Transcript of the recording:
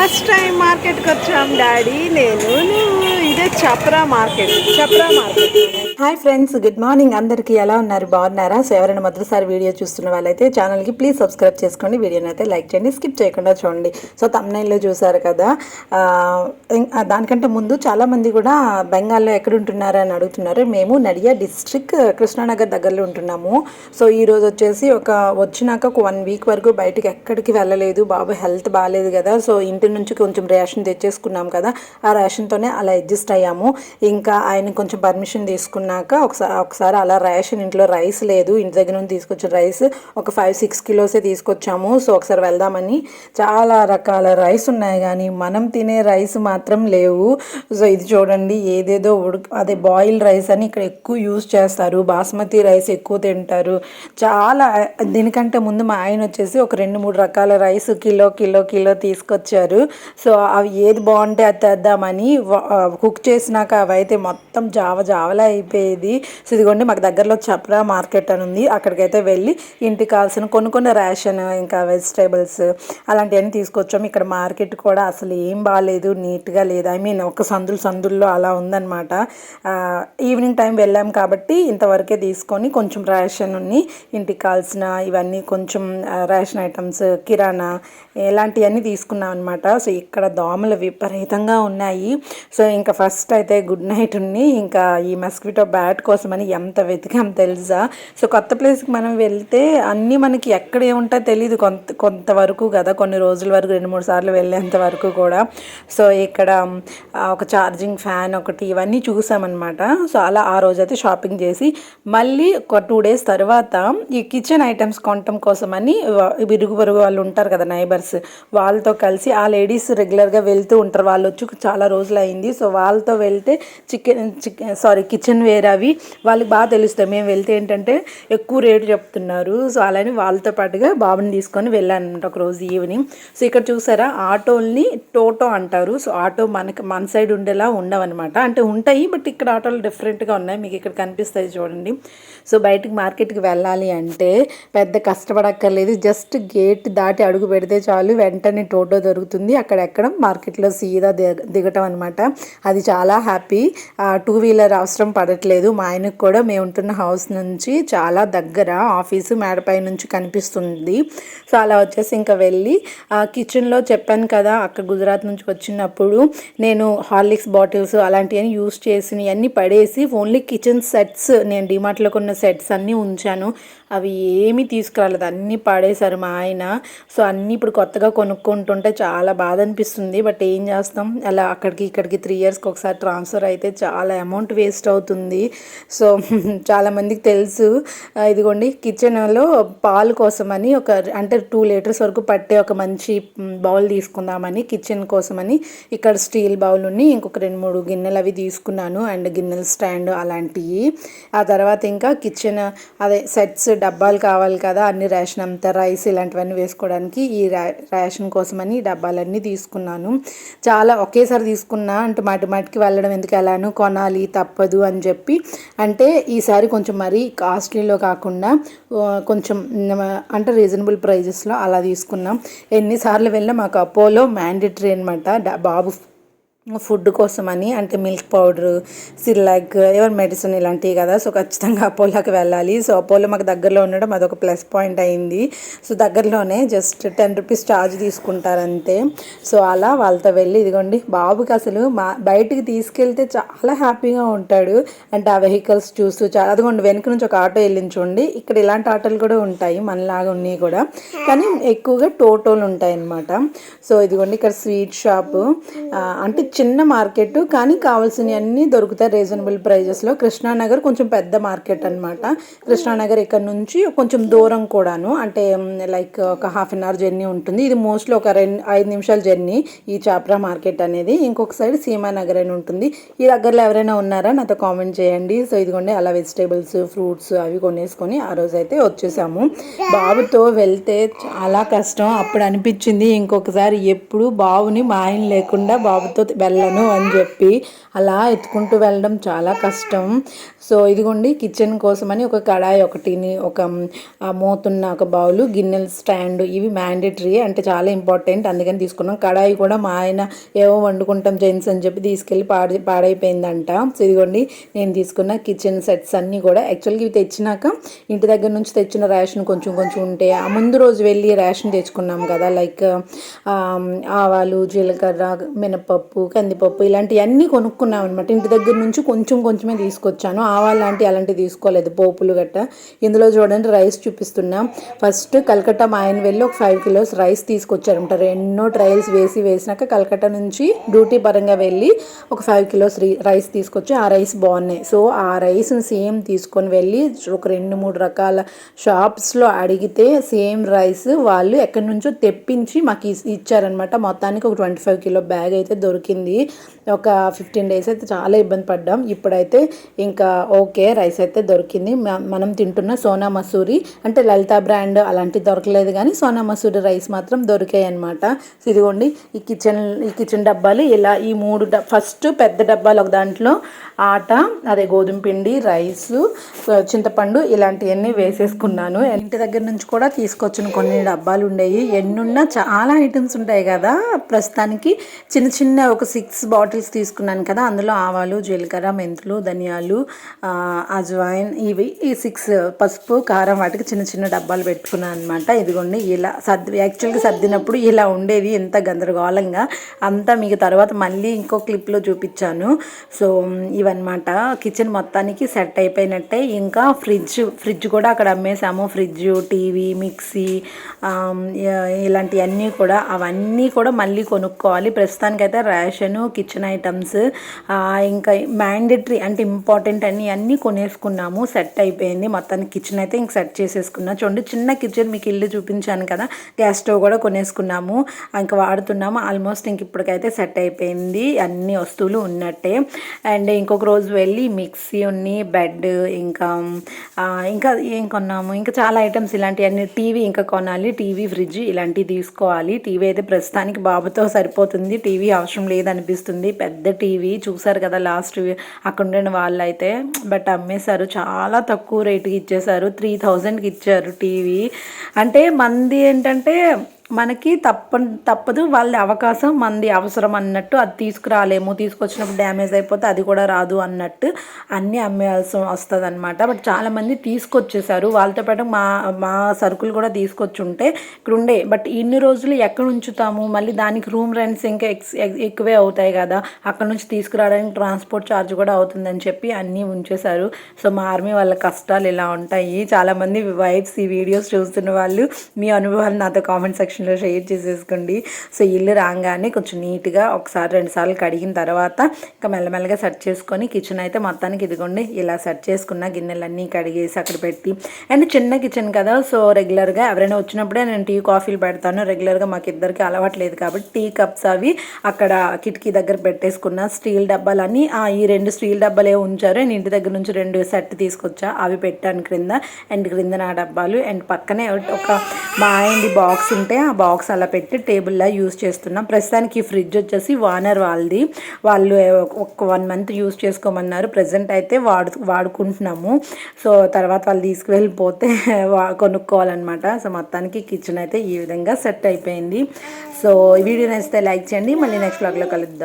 First time మార్కెట్కి వచ్చాం daddy నేను నువ్వు. ఇదే Chapra market Chapra market. Hi friends good morning. అందరికీ ఎలా ఉన్నారు? బాగున్నారా? సో ఎవరైనా మొదటిసారి వీడియో చూస్తున్న వాళ్ళైతే ఛానల్కి ప్లీజ్ సబ్స్క్రైబ్ చేసుకోండి. వీడియోని అయితే లైక్ చేయండి స్కిప్ చేయకుండా చూడండి. సో తమ్నైల్లో చూసారు కదా దానికంటే ముందు చాలామంది కూడా బెంగాల్లో ఎక్కడుంటున్నారా అని అడుగుతున్నారు. మేము నడియా డిస్ట్రిక్ట్ కృష్ణానగర్ దగ్గరలో ఉంటున్నాము. సో ఈ రోజు వచ్చేసి ఒక వచ్చినాక ఒక వన్ వీక్ వరకు బయటకు ఎక్కడికి వెళ్ళలేదు. బాబు హెల్త్ బాగాలేదు కదా. సో ఇంటి నుంచి కొంచెం రేషన్ తెచ్చేసుకున్నాం కదా. ఆ రేషన్తోనే అలా అడ్జస్ట్ అయ్యాము. ఇంకా ఆయన కొంచెం పర్మిషన్ తీసుకున్నాక ఒకసారి ఒకసారి అలా రేషన్ ఇంట్లో రైస్ లేదు. ఇంటి దగ్గర నుంచి తీసుకొచ్చిన రైస్ ఒక ఫైవ్ సిక్స్ కిలోసే తీసుకొచ్చాము. సో ఒకసారి వెళ్దామని చాలా రకాల రైస్ ఉన్నాయి కానీ మనం తినే రైస్ మాత్రం లేవు. సో ఇది చూడండి ఏదేదో ఉడక అదే బాయిల్ రైస్ అని ఇక్కడ ఎక్కువ యూజ్ చేస్తారు. బాస్మతి రైస్ ఎక్కువ తింటారు. చాలా దీనికంటే ముందు మా ఆయన వచ్చేసి ఒక రెండు మూడు రకాల రైస్ కిలో కిలో కిలో తీసుకొచ్చారు. సో అవి ఏది బాగుంటే అది తెద్దామని కుక్ కుక్ చేసినాక అవైతే మొత్తం జావ జావలా అయిపోయేది. సో ఇదిగోండి మాకు దగ్గరలో చప్రా మార్కెట్ అని ఉంది. అక్కడికైతే వెళ్ళి ఇంటికి కావాల్సిన కొన్ని కొన్ని రేషన్ ఇంకా వెజిటేబుల్స్ అలాంటివన్నీ తీసుకొచ్చాము. ఇక్కడ మార్కెట్ కూడా అసలు ఏం బాగాలేదు నీట్గా లేదు. ఐ మీన్ ఒక సందులు సందుల్లో అలా ఉందన్నమాట. ఈవినింగ్ టైం వెళ్ళాం కాబట్టి ఇంతవరకే తీసుకొని కొంచెం రేషన్ ఉన్ని ఇంటికి కావాల్సిన ఇవన్నీ కొంచెం రేషన్ ఐటమ్స్ కిరాణా ఇలాంటివన్నీ తీసుకున్నాం అనమాట సో ఇక్కడ దోమలు విపరీతంగా ఉన్నాయి. సో ఇంకా ఫస్ట్ ఫస్ట్ అయితే గుడ్ నైట్ ఉన్ని ఇంకా ఈ మస్కిటో బ్యాట్ కోసమని ఎంత వెతికాం తెలుసా? సో కొత్త ప్లేస్కి మనం వెళ్తే అన్నీ మనకి ఎక్కడ ఏముంటాయో తెలియదు కొంత కొంతవరకు కదా కొన్ని రోజుల వరకు రెండు మూడు సార్లు వెళ్ళేంత వరకు కూడా. సో ఇక్కడ ఒక ఛార్జింగ్ ఫ్యాన్ ఒకటి ఇవన్నీ చూసామన్నమాట. సో అలా ఆ రోజు అయితే షాపింగ్ చేసి మళ్ళీ ఒక టూ డేస్ తర్వాత ఈ కిచెన్ ఐటమ్స్ కొనటం కోసమని వా- ఇరుగు పొరుగు వాళ్ళు ఉంటారు కదా నైబర్స్ వాళ్ళతో కలిసి ఆ లేడీస్ రెగ్యులర్గా వెళ్తూ ఉంటారు. వాళ్ళు వచ్చి చాలా రోజులు అయింది సో వాళ్ళ వాళ్ళతో వెళ్తే chicken chicken sorry kitchen ware అవి వాళ్ళకి బాగా తెలుస్తాయి. మేము వెళ్తే ఏంటంటే ఎక్కువ రేటు చెప్తున్నారు. సో అలానే వాళ్ళతో పాటుగా బాబుని తీసుకొని వెళ్ళాను అనమాట ఒక రోజు ఈవినింగ్. సో ఇక్కడ చూసారా? ఆటోల్ని టోటో అంటారు. సో ఆటో మనకి మన సైడ్ ఉండేలా ఉండవన్నమాట. అంటే ఉంటాయి బట్ ఇక్కడ ఆటోలు డిఫరెంట్గా ఉన్నాయి. మీకు ఇక్కడ కనిపిస్తాయి చూడండి. సో బయటకు మార్కెట్కి వెళ్ళాలి అంటే పెద్ద కష్టపడక్కర్లేదు. జస్ట్ గేట్ దాటి అడుగు పెడితే చాలు వెంటనే టోటో దొరుకుతుంది. అక్కడ ఎక్కడం మార్కెట్లో సీదా దిగటం అనమాట అది చాలా హ్యాపీ. టూ వీలర్ అవసరం పడట్లేదు. మా ఆయనకు కూడా మేము ఉంటున్న హౌస్ నుంచి చాలా దగ్గర ఆఫీసు మేడపై నుంచి కనిపిస్తుంది. సో అలా వచ్చేసి ఇంకా వెళ్ళి కిచెన్లో చెప్పాను కదా అక్కడ గుజరాత్ నుంచి వచ్చినప్పుడు నేను హార్లిక్స్ బాటిల్స్ అలాంటివన్నీ యూస్ చేసినవి అన్నీ పడేసి ఓన్లీ కిచెన్ సెట్స్ నేను డిమార్ట్లో కొన్న సెట్స్ అన్నీ ఉంచాను. అవి ఏమీ తీసుకురాలేదు. అన్నీ పాడేశారు మా ఆయన. సో అన్నీ ఇప్పుడు కొత్తగా కొనుక్కుంటుంటే చాలా బాధ అనిపిస్తుంది బట్ ఏం చేస్తాం? అలా అక్కడికి ఇక్కడికి త్రీ ఇయర్స్కి ఒకసారి ట్రాన్స్ఫర్ అయితే చాలా అమౌంట్ వేస్ట్ అవుతుంది. సో చాలామందికి తెలుసు. ఇదిగోండి కిచెన్లో పాలు కోసమని ఒక అంటే టూ లీటర్స్ వరకు పట్టే ఒక మంచి బౌల్ తీసుకుందామని కిచెన్ కోసమని ఇక్కడ స్టీల్ బౌల్ ఉన్ని ఇంకొక రెండు మూడు గిన్నెలు అవి తీసుకున్నాను. అండ్ గిన్నెల స్టాండ్ అలాంటివి ఆ తర్వాత ఇంకా కిచెన్ అదే సెట్స్ డబ్బాలు కావాలి కదా అన్ని రేషన్ అంతా రైస్ ఇలాంటివన్నీ వేసుకోవడానికి ఈ రేషన్ కోసమని డబ్బాలన్నీ తీసుకున్నాను. చాలా ఒకేసారి తీసుకున్నా అంటే మాటి మాటికి వెళ్ళడం ఎందుకు ఎలాను కొనాలి తప్పదు అని చెప్పి. అంటే ఈసారి కొంచెం మరీ కాస్ట్లీలో కాకుండా కొంచెం అంటే రీజనబుల్ ప్రైజెస్లో అలా తీసుకున్నాం. ఎన్నిసార్లు వెళ్ళినా మాకు అపోలో మ్యాండేటరీ అనమాట బాబు ఫుడ్ కోసమని అంటే మిల్క్ పౌడర్ సిర్లాక్ ఎవరి మెడిసిన్ ఇలాంటివి కదా సో ఖచ్చితంగా అపోలోకి వెళ్ళాలి. సో అపోలో మాకు దగ్గరలో ఉండడం అదొక ప్లస్ పాయింట్ అయింది. సో దగ్గరలోనే జస్ట్ టెన్ రూపీస్ ఛార్జ్ తీసుకుంటారంతే. సో అలా వాళ్ళతో వెళ్ళి ఇదిగోండి బాబుకి అసలు మా బయటికి తీసుకెళ్తే చాలా హ్యాపీగా ఉంటాడు. అంటే ఆ వెహికల్స్ చూస్తూ చాలా అదిగోండి వెనుక నుంచి ఒక ఆటో వెళ్ళింది చూడండి. ఇక్కడ ఇలాంటి ఆటోలు కూడా ఉంటాయి మనలాగా ఉన్నాయి కూడా. కానీ ఎక్కువగా టోటోలు ఉంటాయి అన్నమాట సో ఇదిగోండి ఇక్కడ స్వీట్ షాపు. అంటే చిన్న మార్కెట్ కానీ కావాల్సినవన్నీ దొరుకుతాయి రీజనబుల్ ప్రైజెస్లో. కృష్ణానగర్ కొంచెం పెద్ద మార్కెట్ అనమాట కృష్ణానగర్ ఇక్కడ నుంచి కొంచెం దూరం కూడాను. అంటే లైక్ ఒక హాఫ్ అన్ అవర్ జర్నీ ఉంటుంది. ఇది మోస్ట్లీ ఒక రెండు ఐదు నిమిషాల జర్నీ ఈ చాప్రా మార్కెట్ అనేది. ఇంకొక సైడ్ సీమానగర్ అని ఉంటుంది. ఈ దగ్గరలో ఎవరైనా ఉన్నారా? నాతో కామెంట్ చేయండి. సో ఇదిగోండి అలా వెజిటేబుల్స్ ఫ్రూట్స్ అవి కొనేసుకొని ఆ రోజు అయితే వచ్చేసాము. బాబుతో వెళ్తే చాలా కష్టం. అప్పుడు అనిపించింది ఇంకొకసారి ఎప్పుడు బాబుని మా ఆయన లేకుండా బాబుతో వెళ్ళను అని చెప్పి అలా ఎత్తుకుంటూ వెళ్ళడం చాలా కష్టం. సో ఇదిగోండి కిచెన్ కోసమని ఒక కడాయి ఒకటిని ఒక మూతున్న ఒక బౌలు గిన్నెల స్టాండ్ ఇవి మ్యాండేటరీ అంటే చాలా ఇంపార్టెంట్. అందుకని తీసుకున్నాం. కడాయి కూడా మా ఆయన ఏవో వండుకుంటాం జెంట్స్ అని చెప్పి తీసుకెళ్ళి పాడి పాడైపోయిందంట. సో ఇదిగోండి నేను తీసుకున్న కిచెన్ సెట్స్ అన్నీ కూడా యాక్చువల్గా ఇవి తెచ్చినాక ఇంటి దగ్గర నుంచి తెచ్చిన రేషన్ కొంచెం కొంచెం ఉంటే ఆ ముందు రోజు వెళ్ళి రేషన్ తెచ్చుకున్నాం కదా. లైక్ ఆవాలు జీలకర్ర మినపప్పు కందిపప్పు ఇలాంటివన్నీ కొనుక్కున్నాం అనమాట ఇంటి దగ్గర నుంచి కొంచెం కొంచెమే తీసుకొచ్చాను. ఆవాలు లాంటి అలాంటివి తీసుకోలేదు. పోపులు గట్ట. ఇందులో చూడండి రైస్ చూపిస్తున్నాం. ఫస్ట్ కలకట్టా మా ఆయన వెళ్ళి ఒక ఫైవ్ కిలోస్ రైస్ తీసుకొచ్చారనమాట ఎన్నో ట్రయల్స్ వేసి వేసినాక కలకట్టా నుంచి డ్యూటీ పరంగా వెళ్ళి ఒక ఫైవ్ కిలోస్ రైస్ తీసుకొచ్చి ఆ రైస్ బాగున్నాయి. సో ఆ రైస్ని సేమ్ తీసుకొని వెళ్ళి ఒక రెండు మూడు రకాల షాప్స్లో అడిగితే సేమ్ రైస్ వాళ్ళు ఎక్కడి నుంచో తెప్పించి మాకు ఇచ్చారనమాట మొత్తానికి ఒక ట్వంటీ ఫైవ్ కిలో బ్యాగ్ అయితే దొరికింది. ఒక ఫిఫ్టీన్ డేస్ అయితే చాలా ఇబ్బంది పడ్డాం. ఇప్పుడైతే ఇంకా ఓకే రైస్ అయితే దొరికింది. మనం తింటున్న సోనా మసూరి అంటే లలిత బ్రాండ్ అలాంటివి దొరకలేదు కానీ సోనా మసూరి రైస్ మాత్రం దొరికాయి అనమాట ఇదిగోండి ఈ కిచెన్ ఈ కిచెన్ డబ్బాలు ఇలా ఈ మూడు ఫస్ట్ పెద్ద డబ్బాలు ఒక దాంట్లో ఆట అదే గోధుమ పిండి రైస్ చింతపండు ఇలాంటివన్నీ వేసేసుకున్నాను. ఇంటి దగ్గర నుంచి కూడా తీసుకొచ్చిన కొన్ని డబ్బాలు ఉండేవి ఎన్నున్నా చాలా ఐటమ్స్ ఉంటాయి కదా. ప్రస్తుతానికి చిన్న చిన్న ఒక సిక్స్ బాటిల్స్ తీసుకున్నాను కదా అందులో ఆవాలు జీలకర్ర మెంతులు ధనియాలు అజ్వాయిన్ ఇవి ఈ సిక్స్ పసుపు కారం వాటికి చిన్న చిన్న డబ్బాలు పెట్టుకున్నాను అనమాట ఇదిగోండి ఇలా సర్ది యాక్చువల్గా సర్దినప్పుడు ఇలా ఉండేది ఎంత గందరగోళంగా. అంతా మీకు తర్వాత మళ్ళీ ఇంకో క్లిప్లో చూపించాను. సో ఇవన్నమాట. కిచెన్ మొత్తానికి సెట్ అయిపోయినట్టే. ఇంకా ఫ్రిడ్జ్ ఫ్రిడ్జ్ కూడా అక్కడ అమ్మేసాము ఫ్రిడ్జ్ టీవీ మిక్సీ ఇలాంటివన్నీ కూడా అవన్నీ కూడా మళ్ళీ కొనుక్కోవాలి. ప్రస్తుతానికైతే రేషను కిచెన్ ఐటమ్స్ ఇంకా మ్యాండేటరీ అంటే ఇంపార్టెంట్ అన్ని అన్నీ కొనేసుకున్నాము. సెట్ అయిపోయింది. మొత్తానికి కిచెన్ అయితే ఇంక సెట్ చేసేసుకున్నా. చూడండి చిన్న కిచెన్ మీకు ఇల్లు చూపించాను కదా. గ్యాస్ స్టవ్ కూడా కొనేసుకున్నాము. ఇంకా వాడుతున్నాము. ఆల్మోస్ట్ ఇంక ఇప్పటికైతే సెట్ అయిపోయింది. అన్ని వస్తువులు ఉన్నట్టే. అండ్ ఇంకొక రోజు వెళ్ళి మిక్సీ ఉన్ని బెడ్ ఇంకా ఇంకా ఏం కొన్నాము? ఇంకా చాలా ఐటమ్స్ ఇలాంటివన్నీ టీవీ ఇంకా కొనాలి. టీవీ ఫ్రిడ్జ్ ఇలాంటివి తీసుకోవాలి. టీవీ అయితే ప్రస్తుతానికి బాబుతో సరిపోతుంది. టీవీ అవసరం లేదు అనిపిస్తుంది. పెద్ద టీవీ చూసారు కదా లాస్ట్ అక్కడ ఉండిన వాళ్ళు అయితే బట్ అమ్మేశారు చాలా తక్కువ రేటుకి ఇచ్చేశారు. త్రీ థౌజండ్కి ఇచ్చారు టీవీ. అంటే మంది ఏంటంటే మనకి తప్ప తప్పదు. వాళ్ళ అవకాశం మంది అవసరం అన్నట్టు అది తీసుకురాలేము. తీసుకొచ్చినప్పుడు డ్యామేజ్ అయిపోతే అది కూడా రాదు అన్నట్టు అన్నీ అమ్మేయాల్సి వస్తుంది అనమాట బట్ చాలామంది తీసుకొచ్చేసారు. వాళ్ళతో పాటు మా మా సరుకులు కూడా తీసుకొచ్చి ఉంటే ఇక్కడ ఉండే. బట్ ఇన్ని రోజులు ఎక్కడ ఉంచుతాము? మళ్ళీ దానికి రూమ్ రెంట్స్ ఇంకా ఎక్స్ ఎక్- ఎక్కువే అవుతాయి కదా. అక్కడ నుంచి తీసుకురావడానికి ట్రాన్స్పోర్ట్ ఛార్జ్ కూడా అవుతుందని చెప్పి అన్నీ ఉంచేశారు. సో మా ఆర్మీ వాళ్ళ కష్టాలు ఇలా ఉంటాయి. చాలామంది వైఫ్స్ ఈ వీడియోస్ చూస్తున్న వాళ్ళు మీ అనుభవాలు నాతో కామెంట్ సెక్షన్ సెక్షన్లో షేర్ చేసేసుకోండి. సో ఇల్లు రాగానే కొంచెం నీట్గా ఒకసారి రెండుసార్లు కడిగిన తర్వాత ఇంకా మెల్లమెల్లగా సెట్ చేసుకొని కిచెన్ అయితే మొత్తానికి ఇదిగోండి ఇలా సెట్ చేసుకున్న గిన్నెలన్నీ కడిగేసి అక్కడ పెట్టి. అండ్ చిన్న కిచెన్ కదా సో రెగ్యులర్గా ఎవరైనా వచ్చినప్పుడే నేను టీ కాఫీలు పెడతాను. రెగ్యులర్గా మాకు ఇద్దరికి అలవాట్లేదు కాబట్టి టీ కప్స్ అవి అక్కడ కిటికీ దగ్గర పెట్టేసుకున్న స్టీల్ డబ్బాలన్నీ ఆ, ఈ రెండు స్టీల్ డబ్బాలే ఉంచారు. నేను ఇంటి దగ్గర నుంచి రెండు సెట్ తీసుకొచ్చా అవి పెట్టాను క్రింద. అండ్ క్రింద నా డబ్బాలు అండ్ పక్కనే ఒక మా ఆయనది బాక్స్ ఉంటే ఆ ఆ బాక్స్ అలా పెట్టి టేబుల్లా యూస్ చేస్తున్నాం. ప్రస్తుతానికి ఈ ఫ్రిడ్జ్ వచ్చేసి వానర్ వాళ్ళది. వాళ్ళు ఒక వన్ మంత్ యూస్ చేసుకోమన్నారు. ప్రజెంట్ అయితే వాడు వాడుకుంటున్నాము. సో తర్వాత వాళ్ళు తీసుకువెళ్ళిపోతే వా- కొనుక్కోవాలన్నమాట. సో మొత్తానికి కిచెన్ అయితే ఈ విధంగా సెట్ అయిపోయింది. సో ఈ వీడియో నచ్చితే లైక్ చేయండి. మళ్ళీ నెక్స్ట్ బ్లాగ్లో కలుద్దాం.